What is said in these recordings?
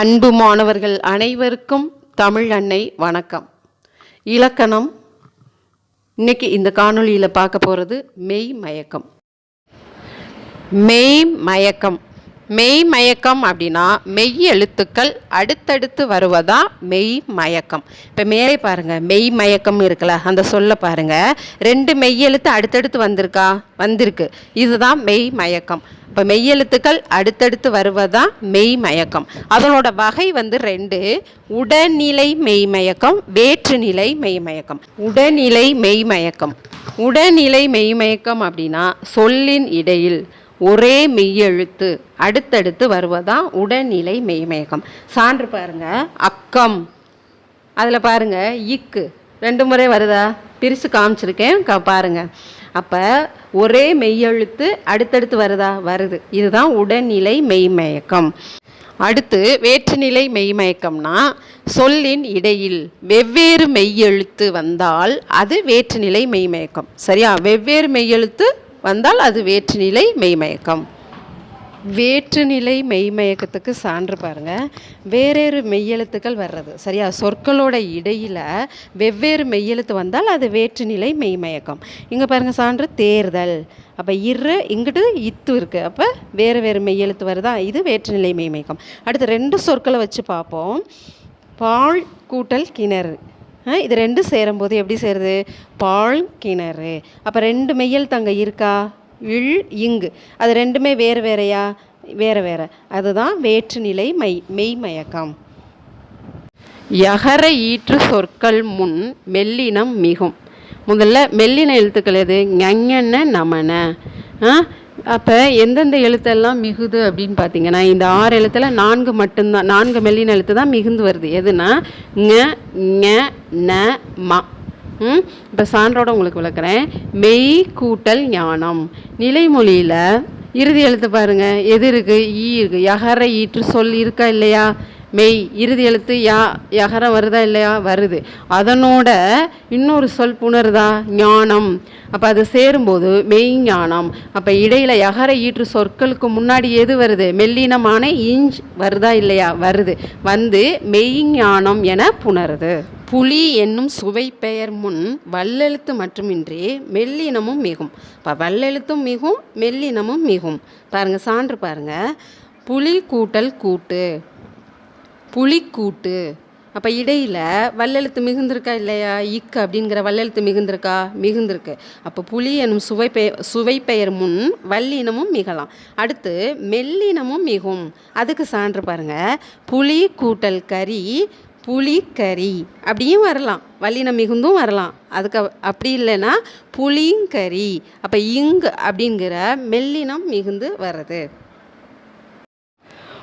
அன்பு மாணவர்கள் அனைவருக்கும் தமிழ் அன்னை வணக்கம். இலக்கணம் இன்னைக்கு இந்த காணொளியில் பார்க்க போகிறது மெய் மயக்கம். மெய் மயக்கம். மெய் மயக்கம் அப்படின்னா மெய் எழுத்துக்கள் அடுத்தடுத்து வருவதா மெய் மயக்கம் இப்போ மேலே பாருங்கள் மெய் மயக்கம் இருக்குல்ல அந்த சொல்ல பாருங்க. ரெண்டு மெய் எழுத்து அடுத்தடுத்து வந்திருக்கா? வந்திருக்கு. இதுதான் மெய் மயக்கம் இப்போ மெய்யெழுத்துக்கள் அடுத்தடுத்து வருவதா மெய் மயக்கம் அதனோட வகை வந்து ரெண்டு. உடல்நிலை மெய் மயக்கம் வேற்றுநிலை மெய் மயக்கம் உடல்நிலை மெய் மயக்கம் உடல்நிலை மெய் மயக்கம் அப்படின்னா சொல்லின் இடையில். ஒரே மெய்யெழுத்து அடுத்தடுத்து வருவதான் உடல்நிலை மெய்மேகம். சான்று பாருங்க அக்கம். அதில் பாருங்க இக்கு. ரெண்டு முறை வருதா? பிரித்து காமிச்சிருக்கேன் க பாருங்க. அப்போ ஒரே மெய்யெழுத்து அடுத்தடுத்து வருதா? வருது. இதுதான் உடல்நிலை மெய்மயக்கம் அடுத்து வேற்றுநிலை மெய்மயக்கம்னா சொல்லின் இடையில் வெவ்வேறு மெய்யெழுத்து வந்தால் அது வேற்றுநிலை மெய்மயக்கம் சரியா? வெவ்வேறு மெய்யெழுத்து வந்தால் அது வேற்றுநிலை மெய்மயக்கம். வேற்றுநிலை மெய்மயக்கத்துக்கு சான்று பாருங்கள் வேறேறு மெய்யெழுத்துக்கள் வர்றது. சரியா? சொற்களோட இடையில் வெவ்வேறு மெய்யெழுத்து வந்தால் அது வேற்றுநிலை மெய்மயக்கம். இங்கே பாருங்க சான்று தேர்தல். அப்போ இரு இங்கிட்டு இத்து இருக்குது அப்போ வேறு வேறு மெய்யெழுத்து வருதா? இது வேற்றுநிலை மெய்மயக்கம். அடுத்து ரெண்டு சொற்களை வச்சு பார்ப்போம். பால் கூட்டல் கிணறு. இது ரெண்டும் சேரும்போது எப்படி சேருது? பால் கிணறு. அப்போ ரெண்டு மெய்யல் தங்க இருக்கா? இல் இங்கு. அது ரெண்டுமே வேறு வேறையா? வேறு வேறு. அதுதான் வேற்றுநிலை மை மெய்மயக்கம் யகர ஈற்று சொற்கள் முன் மெல்லினம் மிகும். முதல்ல மெல்லின எழுத்துக்கள் எது? ஞங்கன நமன. ஆ அப்போ எந்தெந்த எழுத்தெல்லாம் மிகுது அப்படின்னு பார்த்தீங்கன்னா இந்த ஆறு எழுத்தில் நான்கு மட்டும்தான் நான்கு மெல்லின எழுத்து தான் மிகுந்து வருது. எதுனா ங ஞ ந ம. ம்? இப்போ சான்றோட உங்களுக்கு விளக்குறேன். மெய் கூட்டல் ஞானம். நிலைமொழியில் இறுதி எழுத்து பாருங்க. எது இருக்குது ஈ இருக்கு. யகர ஈற்று சொல் இருக்கா இல்லையா? மெய் இறுதி எழுத்து யா யகரம் வருதா இல்லையா? வருது. அதனோட இன்னொரு சொல் புணருதா? ஞானம். அப்போ அது சேரும்போது மெய் ஞானம். அப்போ இடையில் யகர ஈற்று சொற்களுக்கு முன்னாடி எது வருது? மெல்லினமான இஞ்ச் வருதா இல்லையா? வருது. வந்து மெய் ஞானம் என புணருது. புலி என்னும் சுவை பெயர் முன் வல்லெழுத்து மட்டுமின்றி மெல்லினமும் மிகும். இப்போ வல்லெழுத்தும் மிகும் மெல்லினமும் மிகும். பாருங்க சான்று பாருங்கள் புலி கூட்டல் கூட்டு. புளிக்கூட்டு அப்போ இடையில் வல்லெழுத்து மிகுந்திருக்கா இல்லையா? இக்கு அப்படிங்கிற வல்லெழுத்து மிகுந்திருக்கா? மிகுந்திருக்கு. அப்போ புலி எனும் சுவை பெயர் சுவை பெயர் முன் வல்லினமும் மிகலாம். அடுத்து மெல்லினமும் மிகும். அதுக்கு சான்று பாருங்க. புளி கூட்டல் கறி புளிக்கறி அப்படியும் வரலாம். வல்லினம் மிகுந்தும் வரலாம். அதுக்கு அப்படி இல்லைன்னா புளிங்கறி அப்போ இங்கு அப்படிங்கிற மெல்லினம் மிகுந்து வர்றது.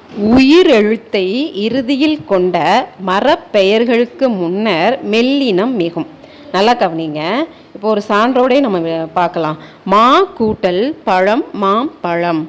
உயிரெழுத்தை இறுதியில் கொண்ட மரப்பெயர்களுக்கு முன்னர் மெல்லினம் மிகும். நல்லா கவனிங்க. இப்போ ஒரு சான்றோடே நம்ம பார்க்கலாம். மா கூட்டல் பழம் மாம் பழம்.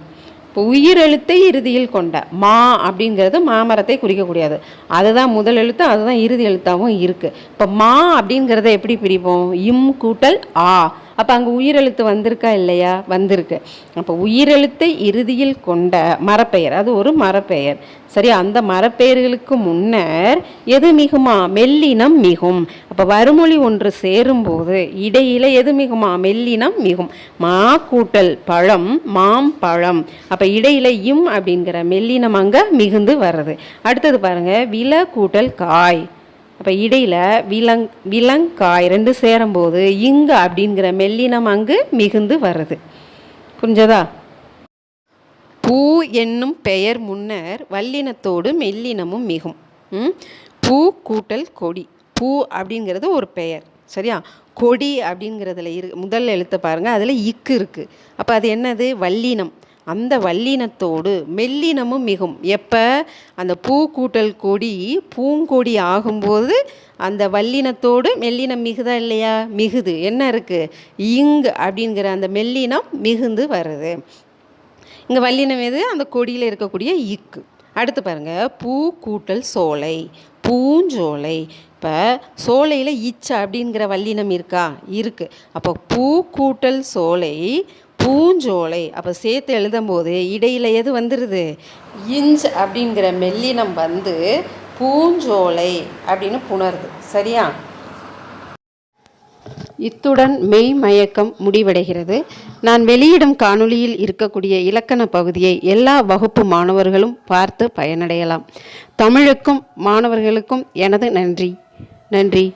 இப்போ உயிரெழுத்தை இறுதியில் கொண்ட மா அப்படிங்கிறது மாமரத்தை குறிக்கக்கூடியது. அதுதான் முதல் எழுத்து அதுதான் இறுதி எழுத்தாகவும் இருக்குது இப்போ மா அப்படிங்கிறத எப்படி பிரிப்போம்? இம் கூட்டல் ஆ. அப்போ அங்கே உயிரெழுத்து வந்திருக்கா இல்லையா? வந்திருக்கு. அப்போ உயிரெழுத்தை இறுதியில் கொண்ட மரப்பெயர். அது ஒரு மரப்பெயர். சரி அந்த மரப்பெயர்களுக்கு முன்னர் எது மிகுமா? மெல்லினம் மிகும். அப்போ வறுமொழி ஒன்று சேரும்போது இடையில எது மிகுமா? மெல்லினம் மிகும். மா கூட்டல் பழம் மாம் பழம். அப்போ இடையில இம் அப்படிங்கிற மெல்லினம் அங்கே மிகுந்து வர்றது. அடுத்தது பாருங்க வில கூட்டல் காய். அப்போ இடையில் விலங் விலங்காய் ரெண்டு சேரும்போது இங்கு அப்படிங்கிற மெல்லினம் அங்கு மிகுந்து வருது புரிஞ்சதா? பூ என்னும் பெயர் முன்னர் வல்லினத்தோடு மெல்லினமும் மிகும். ம்? பூ கூட்டல் கொடி. பூ அப்படிங்கிறது ஒரு பெயர். சரியா? கொடி அப்படிங்கிறதுல இரு முதல் எழுத்தை பாருங்கள் அதில் இக்கு இருக்குது அப்போ அது என்னது? வல்லினம். அந்த வல்லினத்தோடு மெல்லினமும் மிகும். எப்போ? அந்த பூக்கூட்டல் கொடி பூங்கொடி ஆகும்போது அந்த வல்லினத்தோடு மெல்லினம் மிகுதா இல்லையா? மிகுது. என்ன இருக்குது இங்கு அப்படிங்கிற அந்த மெல்லினம் மிகுந்து வருது. இங்கே வல்லினம் எது? அந்த கொடியில் இருக்கக்கூடிய இக்கு. அடுத்து பாருங்க. பூ கூட்டல் சோலை பூஞ்சோலை. இப்போ சோலையில் இச்ச அப்படிங்கிற வல்லினம் இருக்கா? இருக்குது அப்போ பூ கூட்டல் சோலை பூஞ்சோலை. அப்போ சேர்த்து எழுதும்போது இடையில் எது வந்துடுது இஞ்ச் அப்படிங்கிற மெல்லினம் வந்து பூஞ்சோலை அப்படின்னு புணருது. சரியா? இத்துடன் மெய் மயக்கம் முடிவடைகிறது. நான் வெளியிடும் காணொளியில் இருக்கக்கூடிய இலக்கண பகுதியை எல்லா வகுப்பு மாணவர்களும் பார்த்து பயனடையலாம். தமிழுக்கும் மாணவர்களுக்கும் எனது நன்றி. நன்றி.